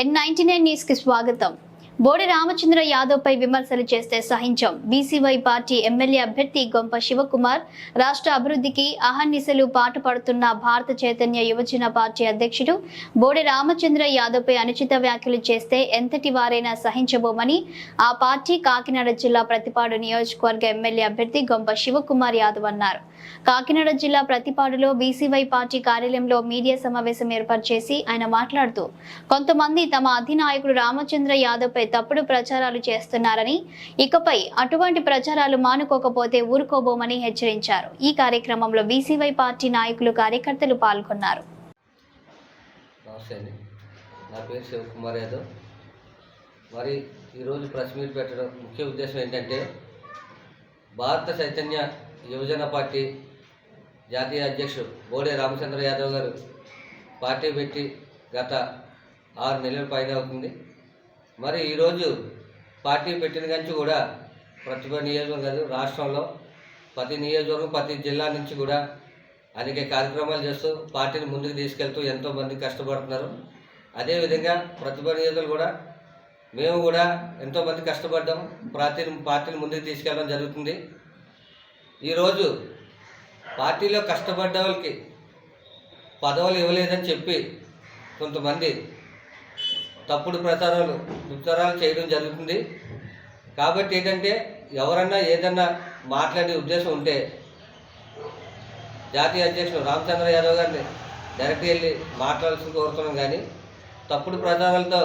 N ninety nine న్యూస్కి స్వాగతం. బోడి రామచంద్ర యాదవ్ పై విమర్శలు చేస్తే సహించం. బీసీవై పార్టీ ఎమ్మెల్యే అభ్యర్థి గొంప శివకుమార్ రాష్ట్ర అభివృద్ధికి అహర్నిశలు పాటుపడుతున్న భారత చైతన్య యువజన పార్టీ అధ్యక్షుడు బోడి రామచంద్ర యాదవ్ పై అనుచిత వ్యాఖ్యలు చేస్తే ఎంతటి వారైనా సహించబోమని ఆ పార్టీ కాకినాడ జిల్లా ప్రతిపాడు నియోజకవర్గ ఎమ్మెల్యే అభ్యర్థి గొంప శివకుమార్ యాదవ్ అన్నారు. కాకినాడ జిల్లా ప్రతిపాడులో బీసీవై పార్టీ కార్యాలయంలో మీడియా సమావేశం ఏర్పాటు చేసి ఆయన మాట్లాడుతూ కొంతమంది తమ అధినాయకుడు రామచంద్ర యాదవ్ పై తప్పుడు ప్రచారాలు చేస్తున్నారని ఇకపై అటువంటి ప్రచారాలు మానుకోకపోతే ఊరుకోబోమని హెచ్చరించారు. ఈ కార్యక్రమంలో బీసీవై పార్టీ నాయకులు కార్యకర్తలు పాల్గొన్నారు. నా పేరు శివకుమార్ యాదవ్. మరి ఈరోజు ప్రెస్ మీట్ పెట్టడం ముఖ్య ఉద్దేశం ఏంటంటే భారత చైతన్య యువజన పార్టీ జాతీయ అధ్యక్షుడు బోడే రామచంద్ర యాదవ్ గారు పార్టీ పెట్టి గత ఆరు నెలల పైన అవుతుంది. మరి ఈరోజు పార్టీ పెట్టిన నుంచి కూడా ప్రతిభ నియోజకవర్గం కాదు రాష్ట్రంలో ప్రతి నియోజకవర్గం ప్రతి జిల్లా నుంచి కూడా అనేక కార్యక్రమాలు చేస్తూ పార్టీని ముందుకు తీసుకెళ్తూ ఎంతోమంది కష్టపడుతున్నారు. అదేవిధంగా ప్రతిభ నియోజకులు కూడా మేము కూడా ఎంతోమంది కష్టపడ్డాము కష్టపడ్డాం. పార్టీని పార్టీని ముందుకు తీసుకెళ్ళడం జరుగుతుంది. ఈరోజు పార్టీలో కష్టపడ్డ వాళ్ళకి పదవులు ఇవ్వలేదని చెప్పి కొంతమంది తప్పుడు ప్రచారాలు ప్రచారాలు చేయడం జరుగుతుంది. కాబట్టి ఏంటంటే ఎవరన్నా ఏదన్నా మాట్లాడే ఉద్దేశం ఉంటే జాతీయ అధ్యక్షుడు రామచంద్ర యాదవ్ గారిని డైరెక్ట్ వెళ్ళి మాట్లాడాల్సి కోరుతున్నాం కానీ తప్పుడు ప్రచారాలతో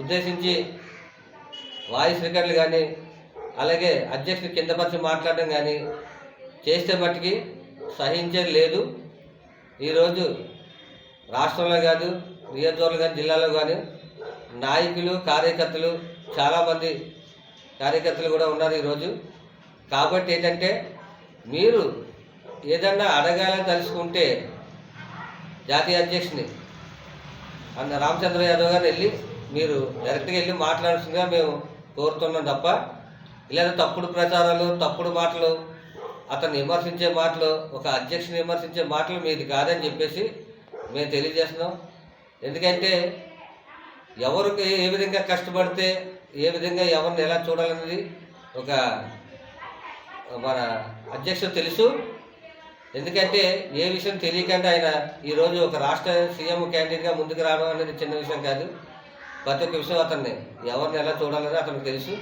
ఉద్దేశించి వాయిస్ రికార్డులు కానీ అలాగే అధ్యక్షుడు కిందపరిచి మాట్లాడడం కానీ చేస్తే మట్టికి సహించేది లేదు. ఈరోజు రాష్ట్రంలో కాదు నియోజకవర్గం కానీ జిల్లాలో కానీ నాయకులు కార్యకర్తలు చాలామంది కార్యకర్తలు కూడా ఉన్నారు ఈరోజు కాబట్టి ఏంటంటే మీరు ఏదన్నా అడగాలని తలుచుకుంటే జాతీయ అధ్యక్షుని అన్న రామచంద్ర యాదవ్ గారిని వెళ్ళి మీరు డైరెక్ట్గా వెళ్ళి మాట్లాడాల్సిందిగా మేము కోరుతున్నాం తప్ప ఇలా తప్పుడు ప్రచారాలు తప్పుడు మాటలు అతన్ని విమర్శించే మాటలు ఒక అధ్యక్షుని విమర్శించే మాటలు మీది కాదని చెప్పేసి మేము తెలియజేస్తున్నాం. ఎందుకంటే ఎవరికి ఏ విధంగా కష్టపడితే ఏ విధంగా ఎవరిని ఎలా చూడాలనేది ఒక మన అధ్యక్షుడు తెలుసు. ఎందుకంటే ఏ విషయం తెలియకుండా ఆయన ఈరోజు ఒక రాష్ట్ర సీఎం క్యాండిడేట్గా ముందుకు రావడం అనేది చిన్న విషయం కాదు. ప్రతి ఒక్క విషయం అతన్ని ఎవరిని ఎలా చూడాలనేది అతనికి తెలుసు.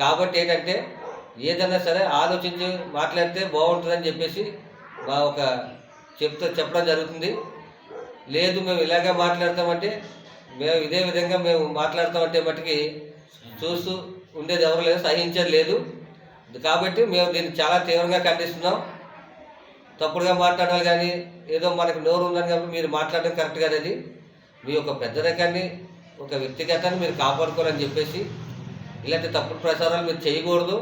కాబట్టి ఏంటంటే ఏదైనా సరే ఆలోచించి మాట్లాడితే బాగుంటుందని చెప్పేసి మా ఒక చెప్తే చెప్పడం జరుగుతుంది. లేదు మేము ఇలాగే మాట్లాడతామంటే మేము ఇదే విధంగా మేము మాట్లాడతామంటే మట్టుకి చూస్తూ ఉండేది ఎవరు లేదు సహించేది లేదు. కాబట్టి మేము దీన్ని చాలా తీవ్రంగా ఖండిస్తున్నాం. తప్పుడుగా మాట్లాడాలి కానీ ఏదో మనకు నోరు ఉందని కాబట్టి మీరు మాట్లాడడం కరెక్ట్ కాదు అది మీ యొక్క పెద్ద రకాన్ని ఒక వ్యక్తిగతాన్ని మీరు కాపాడుకోవాలని చెప్పేసి ఇలాంటి తప్పుడు ప్రచారాలు మీరు చేయకూడదు.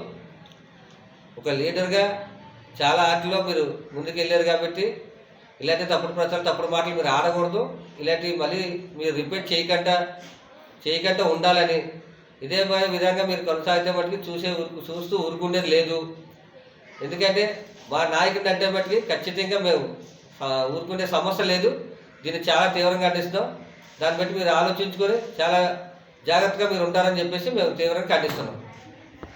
ఒక లీడర్గా చాలా ఆటలో మీరు ముందుకు వెళ్ళారు కాబట్టి ఇలాంటి తప్పుడు ప్రచారం తప్పుడు మాటలు మీరు ఆడకూడదు. ఇలాంటివి మళ్ళీ మీరు రిపీట్ చేయకుండా చేయకుండా ఉండాలని ఇదే విధంగా మీరు కొనసాగితే మటుకు చూసే చూస్తూ ఊరుకుండేది లేదు. ఎందుకంటే మా నాయకుడిని అంటే మటుకు ఖచ్చితంగా మేము ఊరుకునే సమస్య లేదు. దీన్ని చాలా తీవ్రంగా ఖండిస్తున్నాం. దాన్ని బట్టి మీరు ఆలోచించుకొని చాలా జాగ్రత్తగా మీరు ఉంటారని చెప్పేసి మేము తీవ్రంగా ఖండిస్తున్నాం.